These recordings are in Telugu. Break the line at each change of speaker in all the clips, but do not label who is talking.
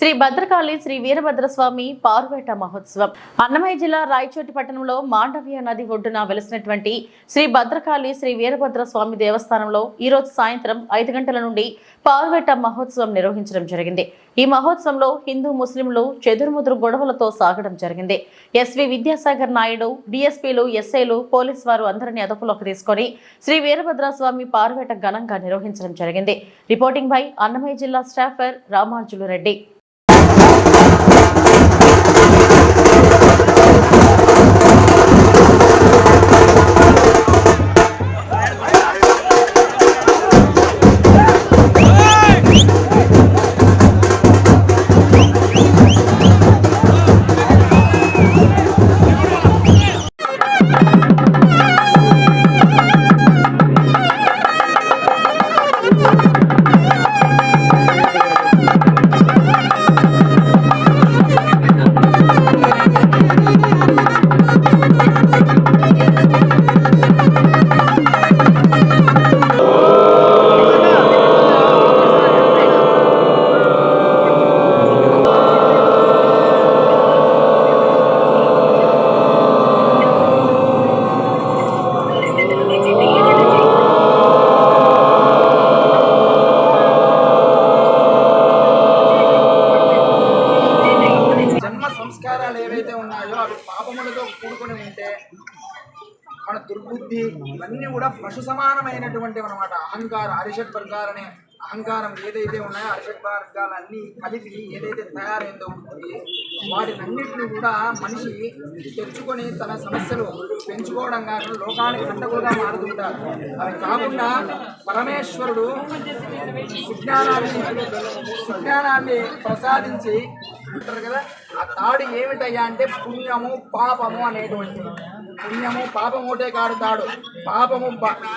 శ్రీ భద్రకాళి శ్రీ వీరభద్రస్వామి పార్వేట మహోత్సవం. అన్నమయ్య జిల్లా రాయచోటి పట్టణంలో మాండవ్య నది ఒడ్డున వెలిసినటువంటి శ్రీ భద్రకాళి శ్రీ వీరభద్రస్వామి దేవస్థానంలో ఈరోజు సాయంత్రం ఐదు గంటల నుండి పార్వేట మహోత్సవం నిర్వహించడం జరిగింది. ఈ మహోత్సవంలో హిందూ ముస్లింలు చెదురుముదురు గొడవలతో సాగడం జరిగింది. ఎస్వి విద్యాసాగర్ నాయుడు డిఎస్పీలు ఎస్ఐలు పోలీస్ వారు అందరినీ అదుపులోకి తీసుకొని శ్రీ వీరభద్రస్వామి పార్వేట ఘనంగా నిర్వహించడం జరిగింది. రిపోర్టింగ్ బై అన్నమయ్య జిల్లా స్టాఫర్ రామార్జులు రెడ్డి.
మన దుర్బుద్ధి ఇవన్నీ కూడా పశు సమానమైనటువంటివి అనమాట అహంకారం అరిషట్ అనే అహంకారం ఏదైతే ఉన్నాయో అరిషట్ వర్గాలన్నీ కలిపి ఏదైతే తయారైందో ఉంటుంది వాటినన్నింటిని కూడా మనిషి తెచ్చుకొని తన సమస్యలు పెంచుకోవడం కాకుండా లోకానికి అంటకులుగా మారుతుంటారు అవి కాకుండా పరమేశ్వరుడు సుజ్ఞానాన్ని సుజ్ఞానాన్ని ప్రసాదించి అంటారు కదా ఆ తాడు ఏమిటయ్యా అంటే పుణ్యము పాపము అనేటువంటి పుణ్యము పాపం ఒకటే కాడు తాడు. పాపము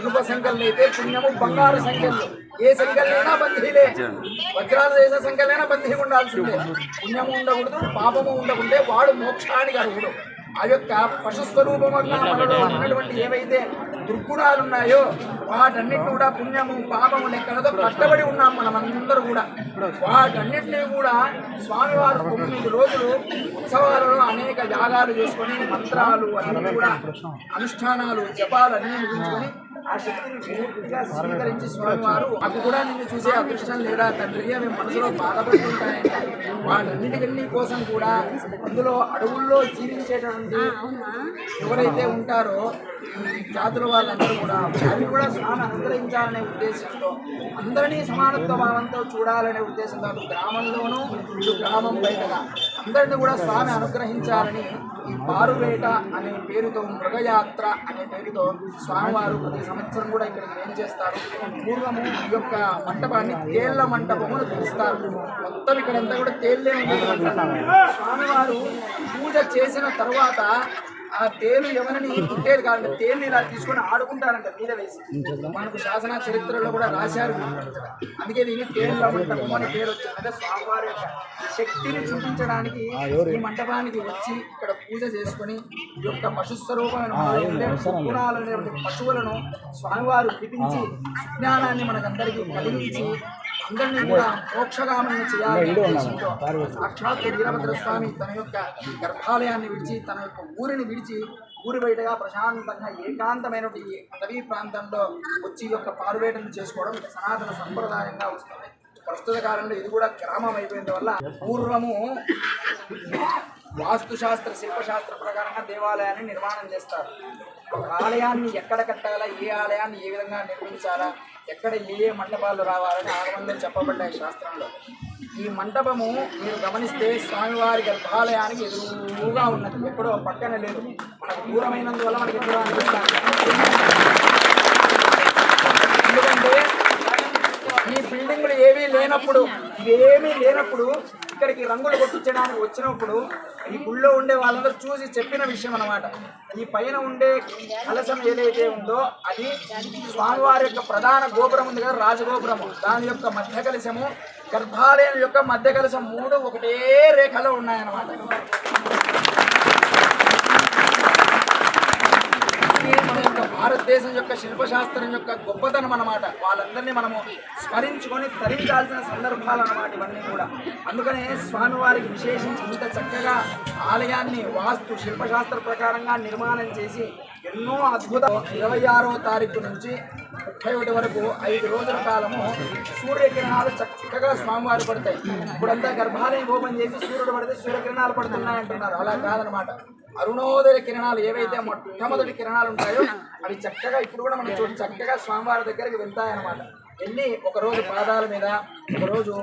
ఇనుప సంఖ్యలు అయితే పుణ్యము బంగారు సంఖ్యలు. ఏ సంఖ్యలైనా బంధీలే. వజ్రాలు చేసే సంఖ్యలైనా బంధీ ఉండాల్సిందే. పుణ్యము ఉండకూడదు పాపము ఉండకుంటే వాడు మోక్షానికి అర్హుడు. ఆ యొక్క పశుస్వరూపంగా మనలో ఉన్నటువంటి ఏవైతే దుర్గుణాలు ఉన్నాయో వాటన్నిటిని కూడా పుణ్యము పాపము లెక్కలతో కట్టబడి ఉన్నాం మనం అందరూ కూడా. వాటన్నిటిని కూడా స్వామివారు తొమ్మిది రోజులు ఉత్సవాలలో అనేక యాగాలు చేసుకొని మంత్రాలు అన్ని కూడా అనుష్ఠానాలు జపాలు అన్ని ముగించుకొని ఆ శక్తిని పూర్తిగా స్వీకరించి స్వామివారు అది కూడా నిన్ను చూసే అదృష్టం లేదా తండ్రి అవి మనసులో బాధపడుతుంటాయంటే వాటన్నిటికన్నీ కోసం కూడా అందులో అడవుల్లో జీవించేటువంటి ఎవరైతే ఉంటారో జాతుల వాళ్ళందరూ కూడా వారిని కూడా స్వామి అనుగ్రహించాలనే ఉద్దేశంతో అందరినీ సమానత్వ భావంతో చూడాలనే ఉద్దేశంతో గ్రామంలోనూ గ్రామం బయటగా అందరిని కూడా స్వామి అనుగ్రహించాలని ఈ పారువేట అనే పేరుతో మృగయాత్ర అనే పేరుతో స్వామివారు ప్రతి సంవత్సరం కూడా ఇక్కడికి ఏం చేస్తారు? పూర్వము ఈ యొక్క మంటపాన్ని తేళ్ళ మంటపము పిలుస్తారు మొత్తం ఇక్కడంతా కూడా తేళ్ళే ఉంటుంది స్వామివారు పూజ చేసిన తర్వాత ఆ తేలు ఎవరిని పుట్టేది కాదండి. తేలిని ఇలా తీసుకొని ఆడుకుంటారంట మీద వేసి. మనకు శాసన చరిత్రలో కూడా రాశారు. అందుకే దీన్ని మంటపం అని పేరు వచ్చింది అంటే స్వామివారి యొక్క శక్తిని చూపించడానికి ఈ మంటపానికి వచ్చి ఇక్కడ పూజ చేసుకొని ఈ యొక్క పశుస్వరూపమైన గుణాలనే పశువులను స్వామివారు పిలిపించి సుజ్ఞానాన్ని మనకందరికీ కలిగించి అందరినీ కూడా మోక్షగామని ఉద్దేశంతో సాక్షాత్ వీరభద్ర స్వామి తన యొక్క గర్భాలయాన్ని విడిచి తన యొక్క ఊరిని విడిచి ఊరి బయటగా ప్రశాంతంగా ఏకాంతమైనటువంటి ఈ అటవీ ప్రాంతంలో వచ్చి యొక్క పారువేటను చేసుకోవడం సనాతన సంప్రదాయంగా వస్తుంది. ప్రస్తుత కాలంలో ఇది కూడా గ్రామం అయిపోయిన వల్ల పూర్వము వాస్తుశాస్త్ర శిల్పశాస్త్ర ప్రకారంగా దేవాలయాన్ని నిర్మాణం చేస్తారు. ఒక ఆలయాన్ని ఎక్కడ కట్టాలా ఏ ఆలయాన్ని ఏ విధంగా నిర్మించాలా ఎక్కడ ఏ ఏ మండపాలు రావాలని ఆగమంలో చెప్పబడ్డాయి శాస్త్రంలో. ఈ మంటపము మీరు గమనిస్తే స్వామివారి గర్భాలయానికి ఎదురుగా ఉన్నది. ఎక్కడో పక్కన లేదు. మనకు దూరమైనందువల్ల మనకి ఎదురు అనిపిస్తాను ఎందుకంటే ఈ బిల్డింగ్లు ఏవీ లేనప్పుడు ఇవేమీ లేనప్పుడు ఇక్కడికి రంగులు కొట్టించడానికి వచ్చినప్పుడు ఈ గుళ్ళో ఉండే వాళ్ళందరూ చూసి చెప్పిన విషయం అన్నమాట. ఈ పైన ఉండే కలశం ఏదైతే ఉందో అది స్వామివారి యొక్క ప్రధాన గోపురం ఉంది కదా రాజగోపురము దాని యొక్క మధ్య కలశము గర్భాలయం యొక్క మధ్య కలశం మూడు ఒకటే రేఖలో ఉన్నాయన్నమాట ఇది మన యొక్క భారతీయ భారతదేశం యొక్క శిల్పశాస్త్రం యొక్క గొప్పతనం అన్నమాట. వాళ్ళందరినీ మనము స్మరించుకొని తరించాల్సిన సందర్భాలు అన్నమాట ఇవన్నీ కూడా. అందుకనే స్వామివారికి విశేషించి ఇంత చక్కగా ఆలయాన్ని వాస్తు శిల్పశాస్త్ర ప్రకారంగా నిర్మాణం చేసి ఎన్నో అద్భుత ఇరవై ఆరో తారీఖు నుంచి ముప్పై ఒకటి వరకు ఐదు రోజుల కాలము సూర్యకిరణాలు చక్కగా స్వామివారు పడతాయి. ఇప్పుడంతా గర్భాలయం ఓపెన్ చేసి సూర్యుడు పడితే సూర్యకిరణాలు పడుతున్నాయి అంటున్నారు అలా కాదనమాట అరుణోదయ కిరణాలు ఏవైతే మొట్టమొదటి కిరణాలు ఉంటాయో అవి చక్కగా ఇప్పుడు కూడా మనం చూసి చక్కగా స్వామివారి దగ్గరికి వెళ్తాయన్నమాట. వెళ్ళి ఒక రోజు పాదాల మీద ఒక రోజు